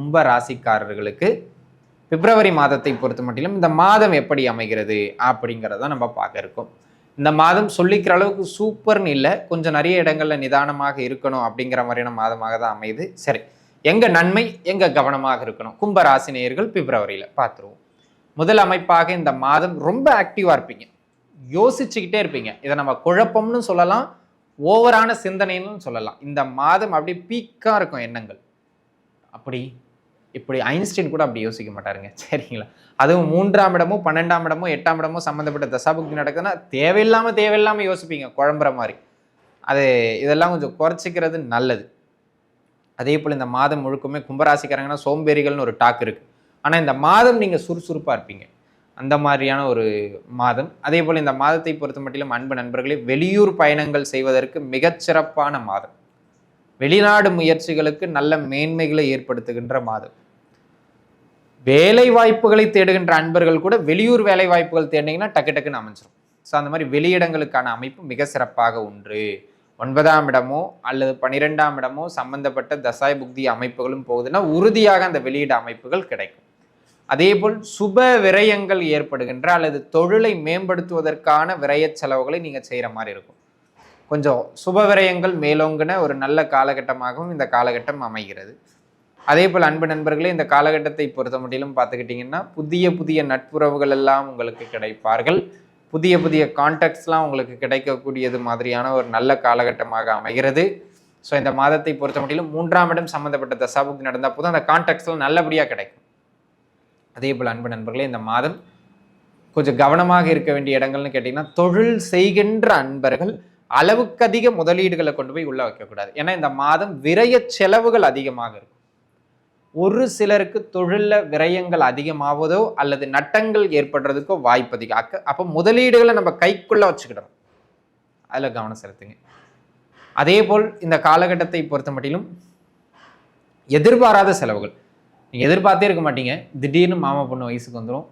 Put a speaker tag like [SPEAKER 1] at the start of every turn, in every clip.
[SPEAKER 1] கும்ப ராசிக்காரர்களுக்கு பிப்ரவரி மாதத்தை பொறுத்த மட்டிலும் இந்த மாதம் எப்படி அமைகிறது அப்படிங்கிறத நம்ம பார்க்க இருக்கோம். இந்த மாதம் சொல்லிக்கிற அளவுக்கு சூப்பர்னு இல்லை கொஞ்சம் நிறைய இடங்களில் நிதானமாக இருக்கணும் அப்படிங்கிற மாதிரியான மாதமாக தான் அமையுது. சரி எங்கள் நன்மை எங்கள் கவனமாக இருக்கணும்? கும்ப ராசினியர்கள் பிப்ரவரியில் பார்த்துருவோம். முதல் அமைப்பாக இந்த மாதம் ரொம்ப ஆக்டிவாக இருப்பீங்க. யோசிச்சுக்கிட்டே இருப்பீங்க. இதை நம்ம குழப்பம்னு சொல்லலாம் ஓவரான சிந்தனைன்னு சொல்லலாம். இந்த மாதம் அப்படியே பீக்காக இருக்கும் எண்ணங்கள். அப்படி இப்படி ஐன்ஸ்டைன் கூட அப்படி யோசிக்க மாட்டாருங்க. சரிங்களா? அதுவும் மூன்றாம் இடமோ பன்னெண்டாம் இடமோ எட்டாம் இடமோ சம்மந்தப்பட்ட தசாபுக்தி நடக்குதுன்னா தேவையில்லாமல் தேவையில்லாமல் யோசிப்பீங்க குழம்புற மாதிரி. அது இதெல்லாம் கொஞ்சம் குறைச்சிக்கிறது நல்லது. அதே போல் இந்த மாதம் முழுக்குமே கும்பராசிக்காரங்கன்னா சோம்பேறிகள்னு ஒரு டாக் இருக்குது ஆனால் இந்த மாதம் நீங்கள் சுறுசுறுப்பாக இருப்பீங்க. அந்த மாதிரியான ஒரு மாதம். அதே போல் இந்த மாதத்தை பொறுத்த மட்டிலும் அன்பு நண்பர்களே வெளியூர் பயணங்கள் செய்வதற்கு மிகச்சிறப்பான மாதம். வெளிநாடு முயற்சிகளுக்கு நல்ல மேன்மைகளை ஏற்படுத்துகின்ற மாதம். வேலை வாய்ப்புகளை தேடுகின்ற அன்பர்கள் கூட வெளியூர் வேலை வாய்ப்புகள் தேடினீங்கன்னா டக்கு டக்குன்னு அமைஞ்சிடும் ஸோ அந்த மாதிரி வெளியிடங்களுக்கான அமைப்பு மிக சிறப்பாக உண்டு. ஒன்பதாம் இடமோ அல்லது பன்னிரெண்டாம் இடமோ சம்பந்தப்பட்ட தசாய் புக்தி அமைப்புகளும் போகுதுன்னா உறுதியாக அந்த வெளியிட அமைப்புகள் கிடைக்கும். அதேபோல் சுப விரயங்கள் ஏற்படுகின்ற அல்லது தொழிலை மேம்படுத்துவதற்கான விரய செலவுகளை நீங்கள் செய்கிற மாதிரி இருக்கும். கொஞ்சம் சுப விரயங்கள் மேலோங்கின ஒரு நல்ல காலகட்டமாகவும் இந்த காலகட்டம் அமைகிறது. அதே போல் அன்பு நண்பர்களே இந்த காலகட்டத்தை பொறுத்த மட்டிலும் பார்த்துக்கிட்டிங்கன்னா புதிய புதிய நட்புறவுகள் எல்லாம் உங்களுக்கு கிடைப்பார்கள். புதிய புதிய கான்டாக்ட்ஸ்லாம் உங்களுக்கு கிடைக்கக்கூடியது மாதிரியான ஒரு நல்ல காலகட்டமாக அமைகிறது. ஸோ இந்த மாதத்தை பொறுத்த மட்டிலும் மூன்றாம் இடம் சம்மந்தப்பட்ட தசாபுக்தி நடந்தால் போதும். அந்த கான்டாக்ட்ஸ்லாம் நல்லபடியாக கிடைக்கும். அதே போல் அன்பு நண்பர்களே இந்த மாதம் கொஞ்சம் கவனமாக இருக்க வேண்டிய இடங்கள்னு கேட்டிங்கன்னா தொழில் செய்கின்ற அன்பர்கள் அளவுக்கு அதிக முதலீடுகளை கொண்டு போய் உள்ள வைக்கக்கூடாது. ஏன்னா இந்த மாதம் விரய செலவுகள் அதிகமாக இருக்கும். ஒரு சிலருக்கு தொழிலில் விரயங்கள் அதிகமாவதோ அல்லது நட்டங்கள் ஏற்படுறதுக்கோ வாய்ப்பு அதிகம். அக்க அப்போ முதலீடுகளை நம்ம கைக்குள்ளே வச்சுக்கிடணும். அதில் கவனம் செலுத்துங்க. அதே போல் இந்த காலகட்டத்தை பொறுத்த மட்டிலும் எதிர்பாராத செலவுகள். நீங்கள் எதிர்பார்த்தே இருக்க மாட்டீங்க. திடீர்னு மாமா பொண்ணு வயசுக்கு வந்துடும்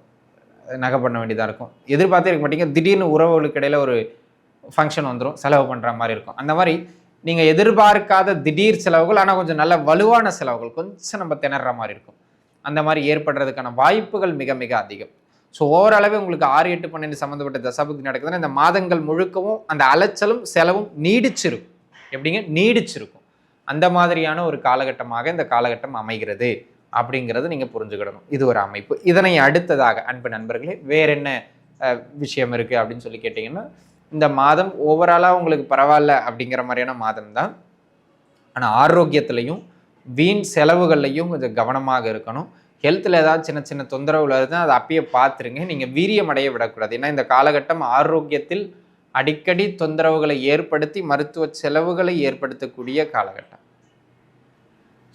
[SPEAKER 1] நகை பண்ண வேண்டியதாக இருக்கும். எதிர்பார்த்தே இருக்க மாட்டீங்க. திடீர்னு உறவுகளுக்கு இடையில ஒரு ஃபங்க்ஷன் வந்துடும் செலவு பண்ணுற மாதிரி இருக்கும். அந்த மாதிரி நீங்கள் எதிர்பார்க்காத திடீர் செலவுகள் ஆனால் கொஞ்சம் நல்ல வலுவான செலவுகள் கொஞ்சம் நம்ம திணற மாதிரி இருக்கும். அந்த மாதிரி ஏற்படுறதுக்கான வாய்ப்புகள் மிக மிக அதிகம். ஸோ ஓரளவு உங்களுக்கு ஆறு எட்டு பன்னெண்டு சம்மந்தப்பட்ட தசாபுக்தி நடக்குதுன்னா இந்த மாதங்கள் முழுக்கவும் அந்த அலைச்சலும் செலவும் நீடிச்சிருக்கும். எப்படிங்க? நீடிச்சிருக்கும். அந்த மாதிரியான ஒரு காலகட்டமாக இந்த காலகட்டம் அமைகிறது அப்படிங்கிறது நீங்கள் புரிஞ்சுக்கிடணும். இது ஒரு அமைப்பு. இதனை அடுத்ததாக அன்பு நண்பர்களே வேற என்ன விஷயம் இருக்குது அப்படின்னு சொல்லி கேட்டிங்கன்னா இந்த மாதம் ஓவராலாக உங்களுக்கு பரவாயில்ல அப்படிங்கிற மாதிரியான மாதம் தான். ஆனால் ஆரோக்கியத்துலையும் வீண் செலவுகள்லையும் கொஞ்சம் கவனமாக இருக்கணும். ஹெல்த்தில் ஏதாவது சின்ன சின்ன தொந்தரவுகள் இருந்தால் அதை அப்பயே பார்த்துருங்க. நீங்கள் வீரியம் அடைய விடக்கூடாது. ஏன்னா இந்த காலகட்டம் ஆரோக்கியத்தில் அடிக்கடி தொந்தரவுகளை ஏற்படுத்தி மருத்துவ செலவுகளை ஏற்படுத்தக்கூடிய காலகட்டம்.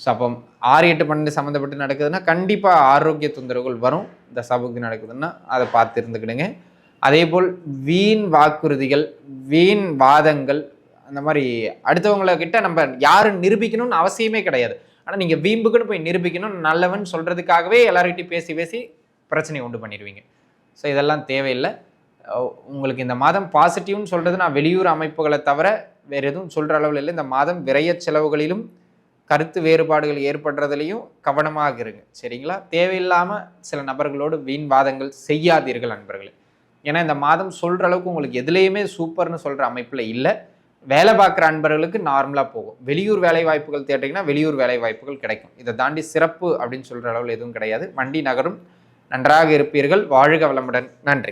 [SPEAKER 1] ஸோ அப்போ ஆறு எட்டு பன்னெண்டு சம்மந்தப்பட்டு நடக்குதுன்னா கண்டிப்பாக ஆரோக்கிய தொந்தரவுகள் வரும். இந்த சபுக்கு நடக்குதுன்னா அதை பார்த்து இருந்துக்கிடுங்க. அதே போல் வீண் வாக்குறுதிகள் வீண் வாதங்கள் அந்த மாதிரி அடுத்தவங்களை கிட்ட நம்ம யாரு நிரூபிக்கணும்னு அவசியமே கிடையாது. ஆனால் நீங்கள் வீம்புக்குன்னு போய் நிரூபிக்கணும் நல்லவன் சொல்கிறதுக்காகவே எல்லாருக்கிட்டையும் பேசி பேசி பிரச்சனையை உண்டு பண்ணிடுவீங்க. ஸோ இதெல்லாம் தேவையில்லை. உங்களுக்கு இந்த மாதம் பாசிட்டிவ்னு சொல்கிறது நான் வெளியூர் அமைப்புகளை தவிர வேறு எதுவும் சொல்கிற அளவில் இல்லை. இந்த மாதம் விரைய செலவுகளிலும் கருத்து வேறுபாடுகள் ஏற்படுறதுலையும் கவனமாக இருங்க. சரிங்களா? தேவையில்லாமல் சில நபர்களோடு வீண் வாதங்கள் செய்யாதீர்கள் நண்பர்களே. ஏன்னா இந்த மாதம் சொல்கிற அளவுக்கு உங்களுக்கு எதுலேயுமே சூப்பர்னு சொல்கிற அமைப்பில் இல்லை. வேலை பார்க்குற அன்பர்களுக்கு நார்மலாக போகும். வெளியூர் வேலை வாய்ப்புகள் தேட்டிங்கன்னா வெளியூர் வேலை வாய்ப்புகள் கிடைக்கும். இதை தாண்டி சிறப்பு அப்படின்னு சொல்கிற அளவில் எதுவும் கிடையாது. வண்டி நகரும். நன்றாக இருப்பீர்கள். வாழ்க வளமுடன். நன்றி.